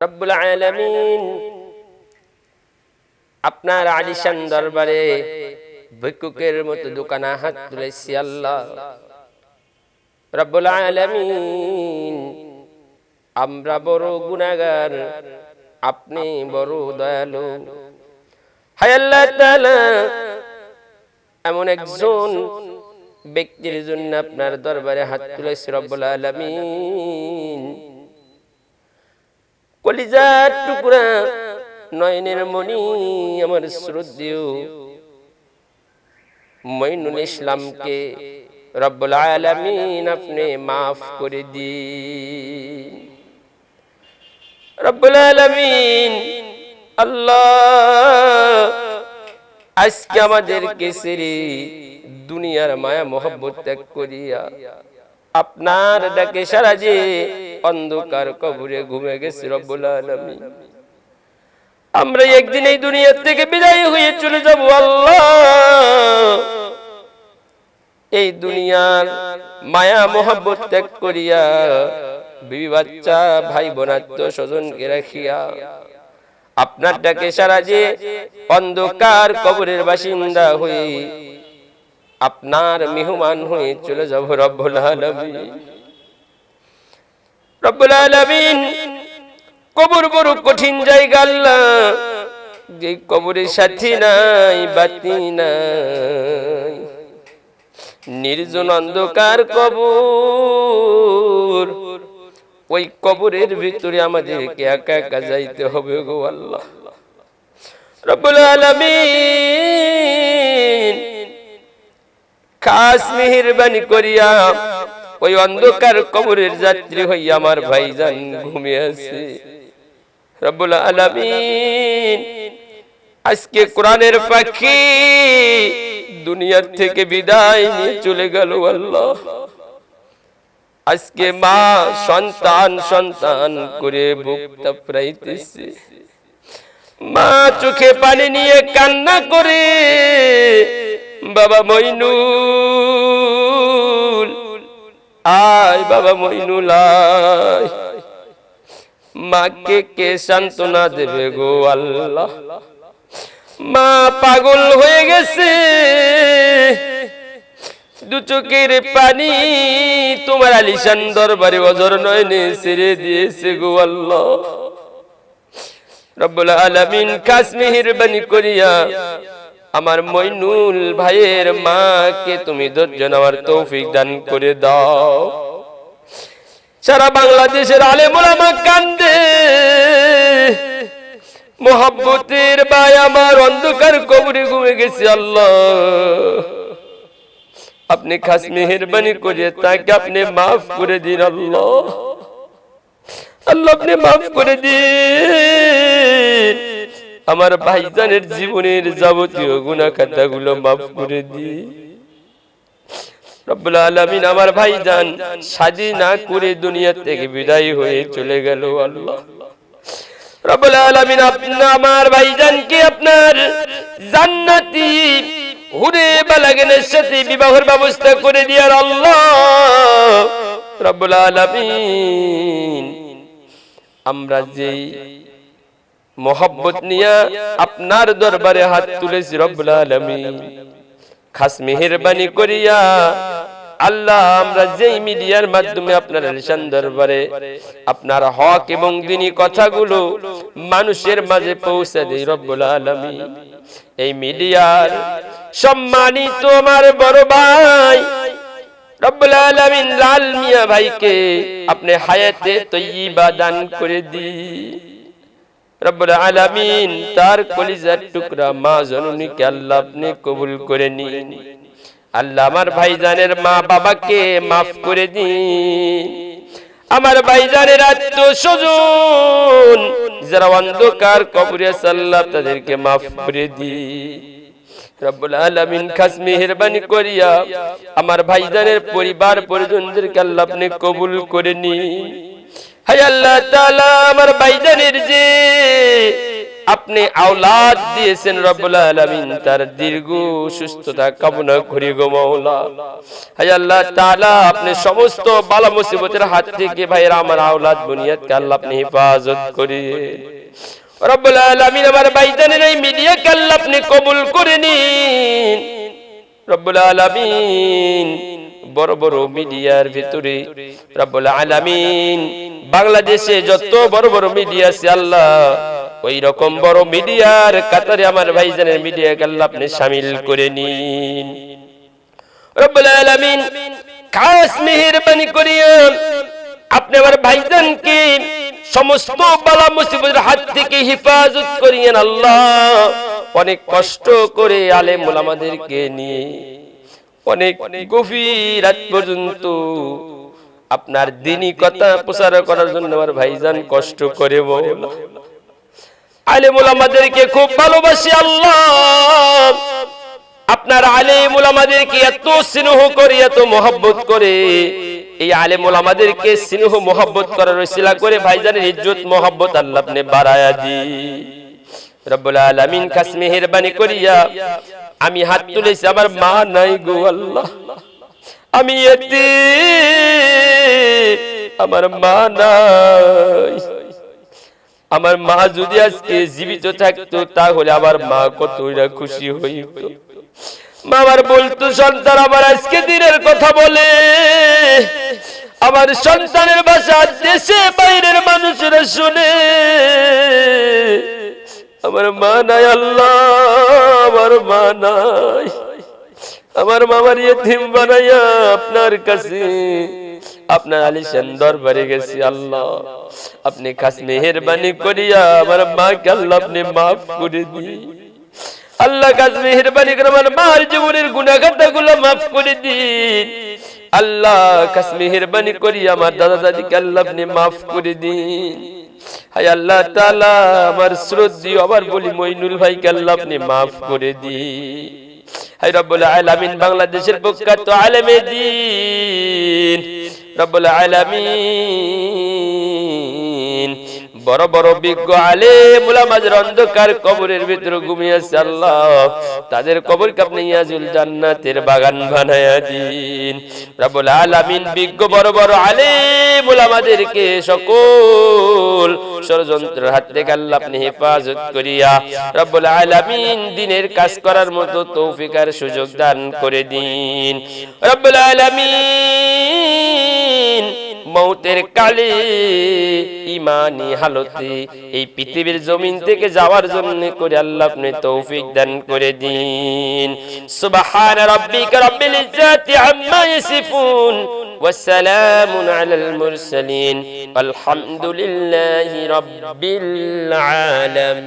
রব্বুল আলামিন আপনার আলিশান দরবারে ভিক্ষুকের মতো দোকানা হাত তুলেছি আল্লাহ। রব্বুল আলামিন, আমরা বড় গুনাহগার, আপনি বড় দয়ালু। হায় আল্লাহ এমন একজন ব্যক্তির জন্য আপনার দরবারে হাত তুলেছি রব্বুল আলামিন। কলিজার টুকরা নয়নের মণি আমার শ্রদ্ধেয় মইনুল ইসলামকে রব্বুল আলামিন আপনি মাফ করে দিন। রব্বুল আলামিন আল্লাহ আজকে আমাদেরকে সেরে দুনিয়ার মায়া মোহব্বত ত্যাগ করিয়া আপনার ডাকে সারা যে অন্ধকার কবরে ঘুমে গেছে রব্বুল আলামিন। আমরা একদিন এই দুনিয়া থেকে বিদায় হয়ে চলে যাব আল্লাহ। এই দুনিয়ার মায়া মোহব্বত ত্যাগ করিয়া বিবি বাচ্চা ভাই বোনাত্ম স্বজনকে রাখিয়া আপনার ডাকে সারা যে অন্ধকার কবরের বাসিন্দা হয়ে আপনার মেহমান হয়ে চলে যাব রব্বুল আলামিন। রব্বুল আলামিন, কবর বড় কঠিন জায়গা আল্লাহ। যে কবরের সাথী নাই, বাতি নাই। নির্জন অন্ধকার কবর। ওই কবরের ভিতরে আমাদেরকে একা একা যাইতে হবে গো আল্লাহ। রব্বুল আলামিন, খাস মেহেরবানি করিয়া ওই অন্ধকার কবরের যাত্রী হইয়া আমার ভাইজান ঘুমিয়ে আছে। রব্বুল আলামিন, আজকে কোরআনের পাখি দুনিয়ার থেকে বিদায় নিয়ে চলে গেল আল্লাহ। আজকে মা সন্তান সন্তান করে বুক তাপড়াইতেছে মা চোখে পানি নিয়ে কান্না করে, বাবা মইনুল আয় বাবা মইনুল আয় মাকে কে সান্ত্বনা দেবে গো আল্লাহ? মা পাগল হয়ে গেছে। দু চোখের পানি তোমার আলিশান দরবারে অজর নয়নে ছেড়ে দিয়েছে গো আল্লাহ। রব্বুল আলামিন খাস মেহেরবানি করিয়া আমার মইনুল ভাইয়ের মাকে তুমি ধৈর্য নেওয়ার তৌফিক দান করে দাও। সারা বাংলাদেশের আলেমুলামা কান্দে। মোহাব্বতের ভাই আমার অন্ধকার কবরে ঘুমে গেছে আল্লাহ। আপনি খাস মেহরবানি করে তাকে আপনি মাফ করে দিন আল্লাহ। আল্লাহ। আপনি মাফ করে দিন। আমার ভাইজানের জীবনের যাবতীয় গুণা খাতাগুলো মাফ করে দিন রব্বুল আলামিন আমার ভাইজান শাদি না করে দুনিয়া থেকে বিদায় হয়ে চলে গেল আল্লাহ। ভাইজানকে বিবাহের ব্যবস্থা করে দিয়ার আল্লাহ। রব্বুল আমরা যেই মোহব্বত নিয়া আপনার দরবারে হাত তুলেছি রব্বুল আলামিন। খাস মেহেরবানি করিয়া আল্লাহ, আমরা যেই মিডিয়ার মাধ্যমে আপনার রেশান দরবারে আপনার হক এবং দিনী কথাগুলো মানুষের মাঝে পৌঁছে দেই রব্বুল আলামিন। এই মিডিয়ার সম্মানিত আমার বড় ভাই রব্বুল আলামিন, লাল মিয়া ভাইকে আপনি হায়াতে তৈয়বা দান করে দি রব্বুল আলামিন তার কলিজার টুকরা মা জননীকে আল্লাহ আপনি কবুল করে নিন। আল্লাহ আমার ভাইজানের মা বাবাকে মাফ করে দিন। আমার ভাইজানের আত্মস্বজন যারা অন্ধকার কবরে আল্লাহ তাদেরকে মাফ করে দিন। রব্বুল আলামিন খাস মেহেরবানি করিয়া আমার ভাইজানের পরিবার পরিজনদেরকে আল্লাহ আপনি কবুল করে নিন। হায় আল্লাহ আমার ভাইজানের যে আপনি আওলাদ দিয়েছেন রব্বুল তার দীর্ঘ সুস্থতা কামনা করি গো মাওলা। হায় আল্লাহ আপনি সমস্ত বালা মুসিবতের হাত থেকে ভাইরা আমার আওলাদ বুনিয়াদকে আল্লাহ আপনি হেফাজত করিয়ে রব্বুল আমার ভাইজানের এই মিডিয়াকে আল্লাহ আপনি কবুল করে নিন। রব্বুল বড় বড় মিডিয়ার ভিতরে রব্বুল আলামিন বাংলাদেশে যত বড় বড় মিডিয়া আছে আল্লাহ ওই রকম বড় মিডিয়ার কাতারে আমার ভাইজানের মিডিয়াকে আল্লাহ আপনি শামিল করে নিন। রব্বুল আলামিন খাস মেহেরবানি করিয়া আপনি আমার ভাইজানকে সমস্ত বালা মুসিবতের হাত থেকে হেফাজত করিয়েন আল্লাহ। অনেক কষ্ট করে আলেম ওলামাদেরকে নিয়ে অনেক গভীর রাত পর্যন্ত আপনার দিনই কথা প্রচার করার জন্য আমার ভাইজান কষ্ট করে মৌলা আলেম ওলামাদেরকে খুব ভালোবাসি আল্লাহ। আপনার আলেম ওলামাদেরকে এত স্নেহ করে, এত মহব্বত করে, এই আলেম ওলামাদেরকে স্নেহ, মহব্বত করার রসিলা করে ভাইজানের ইজ্জত, মহব্বত আল্লাহ আপনি বাড়ায়া দি রব্বুল আলামিন খাস মেহেরবানি করিয়া আমি হাত তুলেছি, আমার মা নাই গো আল্লাহ। আমি এতে আমার মা নাই। আমার মা যদি আজকে জীবিত থাকতো, তাহলে আমার মা কতটা খুশি হইত। আমার বলতো, সন্তান আমার আজকে দিনের কথা বলে। আমার সন্তানের বাসা দেশে বাইরের মানুষেরা শুনে। আমার মা নাই আল্লাহ। আমার মা নাই আমার মামার ইয়েতিম বানাইয়া আপনার কাছে। আপনার আলিশান দরবারে গেছি, আল্লাহ। আপনি খাস মেহেরবানি করিয়া আমার মাকে আল্লাহ আপনি মাফ করে দিন। আল্লাহ কাজ মেহেরবানি করে আমার মার জীবনের গুণাগাতা গুলো মাফ করে দিন। আল্লাহ কাজ মেহেরবানি করি আমার দাদা দাদিকে আল্লাহ আপনি মাফ করে দিন। হায় আল্লাহ তালা আমার শ্রদ্ধি আবার বলি, মইনুল ভাইকে আল্লাহ আপনি মাফ করে দিন হায় রব্বুল আলামিন, বাংলাদেশের প্রখ্যাত আলেমে দিন। রব্বুল আলামিন বড় বড় বিজ্ঞ আলেম উলামাদের অন্ধকার কবরের ভিতরে ঘুমিয়ে আছে আল্লাহ তাদের কবরকে আপনি ইয়াজুল জান্নাতের বাগান বানায়া দিন। রব্বুল আলামিন বিজ্ঞ বড় বড় আলেম উলামাদেরকে সকল ষড়যন্ত্রের হাত থেকে আল্লাহ আপনি হেফাজত করিয়া রব্বুল আলামিন দিনের কাজ করার মতো তৌফিক আর সুযোগ দান করে দিন। রব্বুল আলামিন মৌতের কালে ইমানি হালতে এই পৃথিবীর জমিন থেকে যাওয়ার জন্য করে আল্লাহ আপনি তৌফিক দান করে দিন সুবহান রাব্বিকা রাব্বিল ইজ্জাতি আম্মা ইয়াসিফুন وسلام على المرسلين والحمد لله رب العالمين